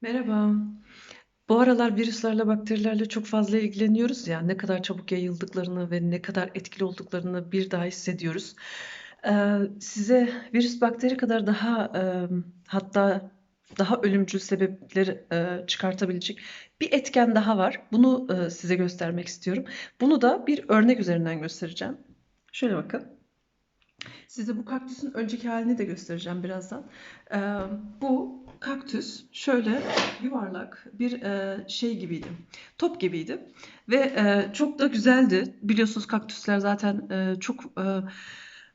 Merhaba. Bu aralar virüslerle, bakterilerle çok fazla ilgileniyoruz ya, ne kadar çabuk yayıldıklarını ve ne kadar etkili olduklarını bir daha hissediyoruz. Eee, size virüs, bakteri kadar daha, emm, hatta daha ölümcül sebepleri, eee, çıkartabilecek bir etken daha var. Bunu, eee, size göstermek istiyorum. Bunu da bir örnek üzerinden göstereceğim. Şöyle bakın. Size bu kaktüsün önceki halini de göstereceğim birazdan. Eee, bu kaktüs şöyle yuvarlak bir eee, şey gibiydi. Top gibiydi ve eee, çok da güzeldi. Biliyorsunuz kaktüsler zaten eee, çok eee,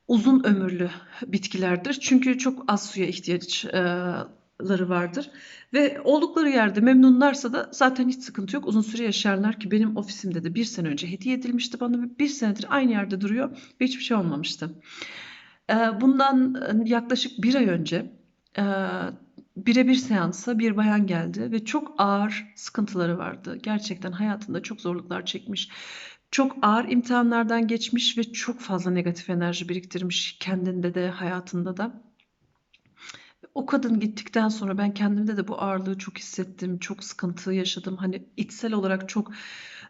uzun ömürlü bitkilerdir. Çünkü çok az suya ihtiyaçları vardır. Ve oldukları yerde memnunlarsa da zaten hiç sıkıntı yok. Uzun süre yaşarlar ki benim ofisimde de bir sene önce hediye edilmişti bana bir senedir aynı yerde duruyor ve hiçbir şey olmamıştı. Eee, bundan e, yaklaşık bir ay önce eee birebir seansa bir bayan geldi ve çok ağır sıkıntıları vardı. Gerçekten hayatında çok zorluklar çekmiş. Çok ağır imtihanlardan geçmiş ve çok fazla negatif enerji biriktirmiş kendinde de hayatında da. O kadın gittikten sonra ben kendimde de bu ağırlığı çok hissettim. Çok sıkıntı yaşadım. Hani içsel olarak çok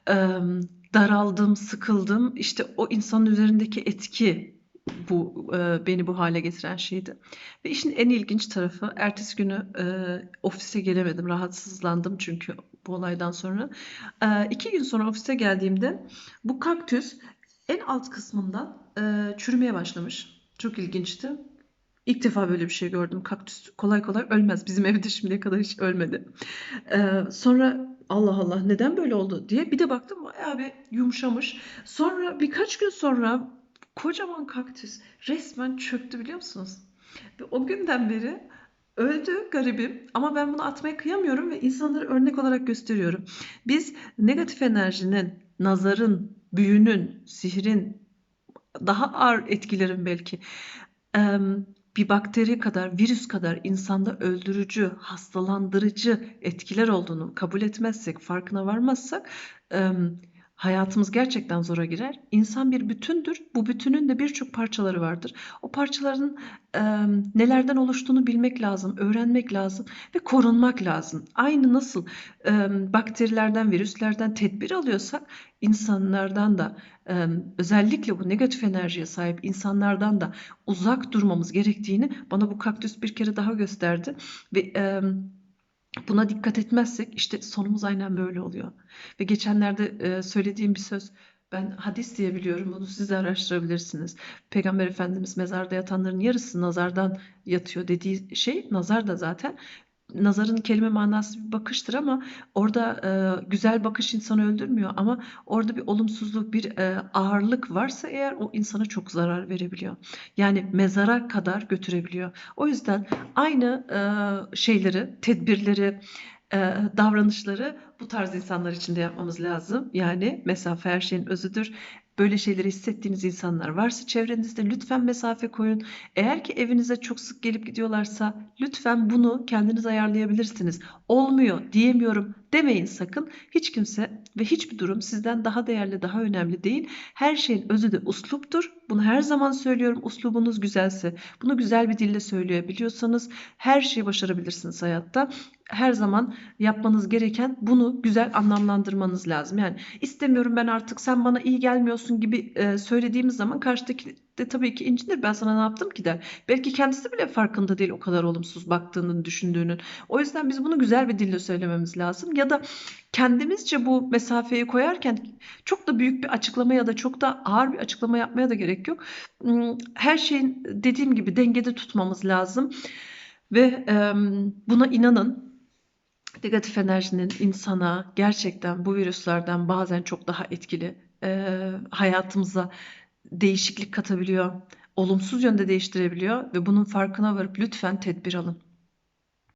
emm, daraldım, sıkıldım. İşte o insanın üzerindeki etki bu eee, beni bu hale getiren şeydi. Ve işin en ilginç tarafı ertesi günü eee, ofise gelemedim. Rahatsızlandım çünkü bu olaydan sonra. Eee, iki gün sonra ofise geldiğimde bu kaktüs en alt kısmından eee, çürümeye başlamış. Çok ilginçti. İlk defa böyle bir şey gördüm. Kaktüs kolay kolay ölmez. Bizim evde şimdiye kadar hiç ölmedi. Eee, sonra Allah Allah neden böyle oldu diye bir de baktım bir yumuşamış. Sonra birkaç gün sonra kocaman kaktüs resmen çöktü biliyor musunuz? Ve o günden beri öldü garibim ama ben bunu atmaya kıyamıyorum ve insanlara örnek olarak gösteriyorum. Biz negatif enerjinin, nazarın, büyünün, sihrin, daha ağır etkilerin belki bir bakteri kadar, virüs kadar insanda öldürücü, hastalandırıcı etkiler olduğunu kabul etmezsek, farkına varmazsak hayatımız gerçekten zora girer. İnsan bir bütündür. Bu bütünün de birçok parçaları vardır. O parçaların em, nelerden oluştuğunu bilmek lazım, öğrenmek lazım ve korunmak lazım. Aynı nasıl em, bakterilerden, virüslerden tedbir alıyorsak insanlardan da em, özellikle bu negatif enerjiye sahip insanlardan da uzak durmamız gerektiğini bana bu kaktüs bir kere daha gösterdi ve em, buna dikkat etmezsek işte sonumuz aynen böyle oluyor. Ve geçenlerde e, söylediğim bir söz ben hadis diye biliyorum bunu siz de araştırabilirsiniz. Peygamber Efendimiz mezarda yatanların yarısı nazardan yatıyor dediği şey nazar da zaten nazarın kelime manası bir bakıştır ama orada e, güzel bakış insanı öldürmüyor ama orada bir olumsuzluk, bir e, ağırlık varsa eğer o insana çok zarar verebiliyor. Yani mezara kadar götürebiliyor. O yüzden aynı e, şeyleri, tedbirleri, e, davranışları bu tarz insanlar için de yapmamız lazım. Yani mesafe her şeyin özüdür. Böyle şeyleri hissettiğiniz insanlar varsa çevrenizde lütfen mesafe koyun. Eğer ki evinize çok sık gelip gidiyorlarsa lütfen bunu kendiniz ayarlayabilirsiniz. Olmuyor, diyemiyorum demeyin sakın. Hiç kimse ve hiçbir durum sizden daha değerli, daha önemli değil. Her şeyin özü de usluptur. Bunu her zaman söylüyorum. Uslubunuz güzelse, bunu güzel bir dille söyleyebiliyorsanız her şeyi başarabilirsiniz hayatta. Her zaman yapmanız gereken bunu güzel anlamlandırmanız lazım. Yani istemiyorum ben artık sen bana iyi gelmiyorsun gibi e, söylediğimiz zaman karşıdaki de tabii ki incinir. Ben sana ne yaptım ki der. Belki kendisi bile farkında değil o kadar olumsuz baktığının, düşündüğünün. O yüzden biz bunu güzel bir dille söylememiz lazım. Ya da kendimizce bu mesafeyi koyarken çok da büyük bir açıklama ya da çok da ağır bir açıklama yapmaya da gerek yok. Hmm, Her şeyin dediğim gibi dengede tutmamız lazım. Ve em, buna inanın negatif enerjinin insana gerçekten bu virüslerden bazen çok daha etkili e, hayatımıza değişiklik katabiliyor, olumsuz yönde değiştirebiliyor ve bunun farkına varıp lütfen tedbir alın.